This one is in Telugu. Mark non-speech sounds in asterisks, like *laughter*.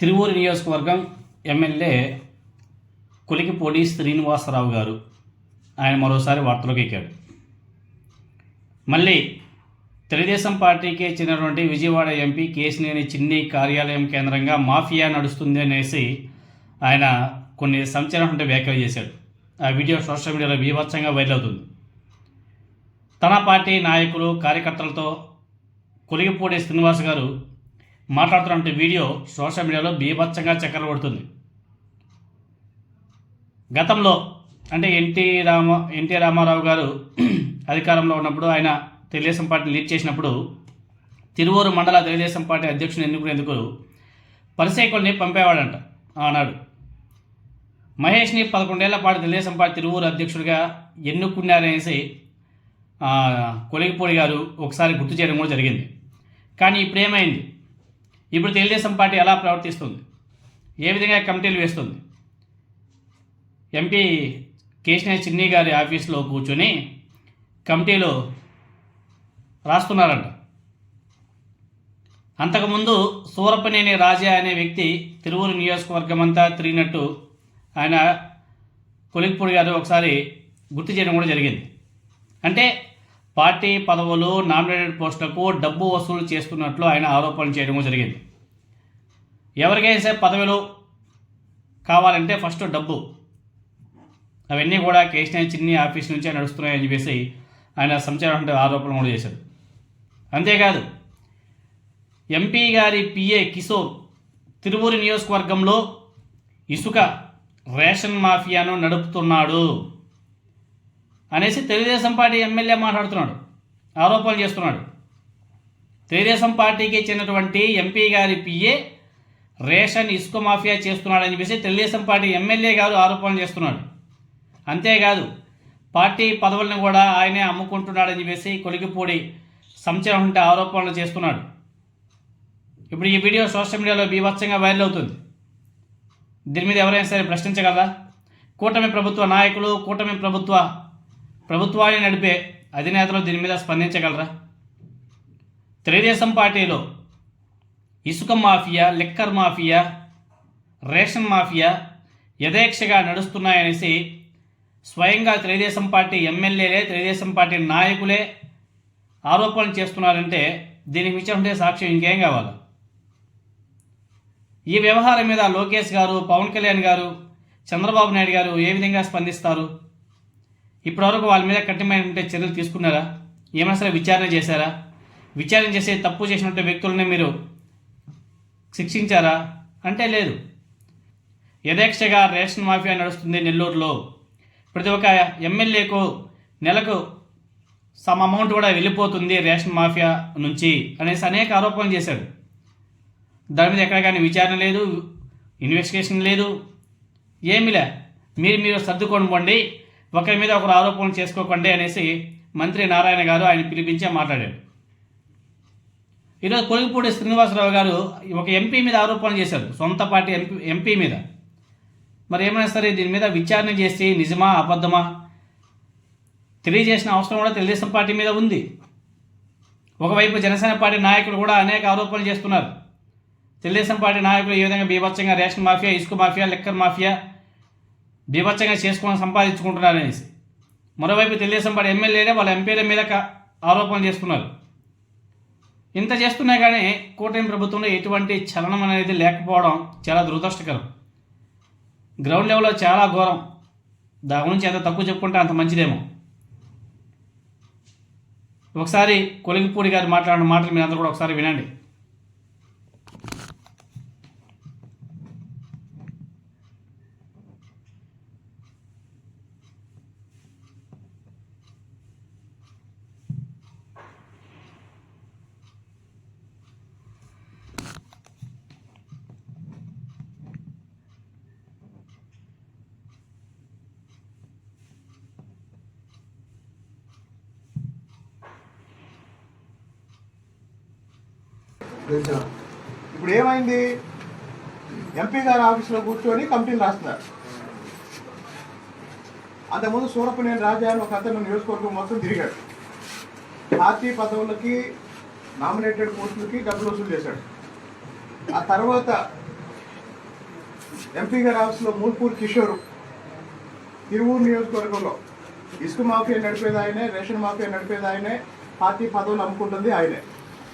తిరువూరు నియోజకవర్గం ఎమ్మెల్యే కొలికిపూడి శ్రీనివాసరావు గారు. ఆయన మరోసారి వార్తలోకి ఎక్కాడు. మళ్ళీ తెలుగుదేశం పార్టీకి చెందినటువంటి విజయవాడ ఎంపీ కేసినేని చిన్ని కార్యాలయం కేంద్రంగా మాఫియా నడుస్తుంది అనేసి ఆయన కొన్ని సంచలనటువంటి వ్యాఖ్యలు చేశాడు. ఆ వీడియో సోషల్ మీడియాలో బీభత్సంగా వైరల్ అవుతుంది. తన పార్టీ నాయకులు కార్యకర్తలతో కొలిగిపూడి శ్రీనివాస్ గారు మాట్లాడుతున్న వీడియో సోషల్ మీడియాలో బీభత్సంగా చక్కర్లు పడుతుంది గతంలో అంటే ఎన్టీ రామ ఎన్టీ రామారావు గారు *clears throat* అధికారంలో ఉన్నప్పుడు ఆయన తెలుగుదేశం పార్టీ లీడ్ చేసినప్పుడు తిరువూరు మండల తెలుగుదేశం పార్టీ అధ్యక్షుని ఎన్నుకునేందుకు పరిసేకుల్ని పంపేవాడంట ఆనాడు. మహేష్ని పదకొండేళ్ళ పాటు తెలుగుదేశం పార్టీ తిరువూరు అధ్యక్షుడిగా ఎన్నుకున్నారనేసి కొలిగిపూడి గారు ఒకసారి గుర్తు చేయడం కూడా జరిగింది. కానీ ఇప్పుడేమైంది? ఇప్పుడు తెలుగుదేశం పార్టీ ఎలా ప్రవర్తిస్తుంది? ఏ విధంగా కమిటీలు వేస్తుంది? ఎంపీ కేశినేని చిన్ని గారి ఆఫీస్లో కూర్చొని కమిటీలు రాస్తున్నారంట. అంతకుముందు సూరపనేని రాజా అనే వ్యక్తి తిరువురు నియోజకవర్గం అంతా తిరిగినట్టు ఆయన కొలిక్పూడి గారు ఒకసారి గుర్తు చేయడం కూడా జరిగింది. అంటే పార్టీ పదవులు నామినేటెడ్ పోస్టులకు డబ్బు వసూలు చేస్తున్నట్లు ఆయన ఆరోపణలు చేయడం జరిగింది. ఎవరికైనా సరే పదవులు కావాలంటే ఫస్ట్ డబ్బు. అవన్నీ కూడా కేసీఆర్ చిన్ని ఆఫీస్ నుంచే నడుస్తున్నాయని చెప్పేసి ఆయన సంచలన ఆరోపణలు కూడా చేశారు. అంతేకాదు ఎంపీ గారి పిఏ కిషోర్ తిరువూరు నియోజకవర్గంలో ఇసుక రేషన్ మాఫియాను నడుపుతున్నాడు. అనేసి తెలుగుదేశం పార్టీ ఎమ్మెల్యే మాట్లాడుతున్నాడు. ఆరోపణలు చేస్తున్నాడు. తెలుగుదేశం పార్టీకి చెందినటువంటి ఎంపీ గారి పిఏ రేషన్ ఇసుక మాఫియా చేస్తున్నాడని చెప్పేసి తెలుగుదేశం పార్టీ ఎమ్మెల్యే గారు ఆరోపణలు చేస్తున్నాడు. అంతేకాదు పార్టీ పదవులను కూడా ఆయనే అమ్ముకుంటున్నాడని చెప్పేసి కొలికిపూడి ఉంటే ఆరోపణలు చేస్తున్నాడు. ఇప్పుడు ఈ వీడియో సోషల్ మీడియాలో బీభత్సంగా వైరల్ అవుతుంది. దీని మీద ఎవరైనా సరే ప్రశ్నించగలరా? కూటమి ప్రభుత్వ నాయకులు కూటమి ప్రభుత్వ ప్రభుత్వాన్ని నడిపే అధినేతలు దీని మీద స్పందించగలరా? తెలుగుదేశం పార్టీలో ఇసుక mafia liquor mafia ration mafia యథేక్షగా నడుస్తున్నాయనేసి స్వయంగా తెలుగుదేశం పార్టీ ఎమ్మెల్యేలే తెలుగుదేశం పార్టీ నాయకులే ఆరోపణలు చేస్తున్నారంటే దీనికి మించి సాక్ష్యం ఇంకేం కావాలి? ఈ వ్యవహారం మీద లోకేష్ గారు పవన్ కళ్యాణ్ గారు చంద్రబాబు నాయుడు గారు ఏ విధంగా స్పందిస్తారు? ఇప్పటివరకు వాళ్ళ మీద కఠినమైన చర్యలు తీసుకున్నారా? ఏమైనా సరే విచారణ చేశారా? విచారణ చేసే తప్పు చేసినట్టు వ్యక్తులనే మీరు శిక్షించారా? అంటే లేదు. యథేక్షగా రేషన్ మాఫియా నడుస్తుంది నెల్లూరులో. ప్రతి ఒక్క ఎమ్మెల్యేకు నెలకు సమ్ అమౌంట్ కూడా వెళ్ళిపోతుంది రేషన్ మాఫియా నుంచి అనేసి అనేక ఆరోపణలు చేశాడు. దాని మీద ఎక్కడ కానీ విచారణ లేదు ఇన్వెస్టిగేషన్ లేదు ఏమిలే మీరు మీరు సర్దుకొని పోండి ఒకరి మీద ఒకరు ఆరోపణలు చేసుకోకండి అనేసి మంత్రి నారాయణ గారు ఆయన పిలిపించే మాట్లాడారు. ఈరోజు కొలిగిపూడి శ్రీనివాసరావు గారు ఒక ఎంపీ మీద ఆరోపణలు చేశారు. సొంత పార్టీ ఎంపీ ఎంపీ మీద. మరి ఏమైనా సరే దీని మీద విచారణ చేసి నిజమా అబద్ధమా? తెలియజేసిన అవసరం కూడా తెలుగుదేశం పార్టీ మీద ఉంది. ఒకవైపు జనసేన పార్టీ నాయకులు కూడా అనేక ఆరోపణలు చేస్తున్నారు. తెలుగుదేశం పార్టీ నాయకులు ఈ విధంగా బీభత్సంగా రేషన్ మాఫియా ఇసుక మాఫియా లిక్కర్ మాఫియా బీభత్సంగా చేసుకొని సంపాదించుకుంటున్నారు అనేసి మరోవైపు తెలుగుదేశం పార్టీ ఎమ్మెల్యేలే వాళ్ళ ఎంపీల మీద ఆరోపణలు చేస్తున్నారు. ఇంత చేస్తున్నా కానీ కూటమి ప్రభుత్వంలో ఎటువంటి చలనం అనేది లేకపోవడం చాలా దురదృష్టకరం. గ్రౌండ్ లెవెల్లో చాలా ఘోరం. దాని గురించి ఎంత తక్కువ చెప్పుకుంటే అంత మంచిదేమో. ఒకసారి కొలిగిపూడి గారు మాట్లాడిన మాటలు మీరు అందరూ కూడా ఒకసారి వినండి. ఇప్పుడు ఏమైంది? ఎంపీ గారి ఆఫీస్లో కూర్చొని కంపెనీలు రాస్తున్నారు. అంతకుముందు సూరపనేని రాజా అని ఒక అతను నియోజకవర్గం మొత్తం తిరిగాడు. పార్టీ పదవులకి నామినేటెడ్ పోస్టులకి డబ్బులు వసూలు చేశాడు. ఆ తర్వాత ఎంపీ గారి ఆఫీస్లో మూల్పూర్ కిషోర్ తిరువూరు నియోజకవర్గంలో ఇసుక మాఫియా నడిపేది ఆయనే రేషన్ మాఫియా నడిపేది ఆయనే పార్టీ పదవులు అమ్ముకుంటుంది ఆయనే.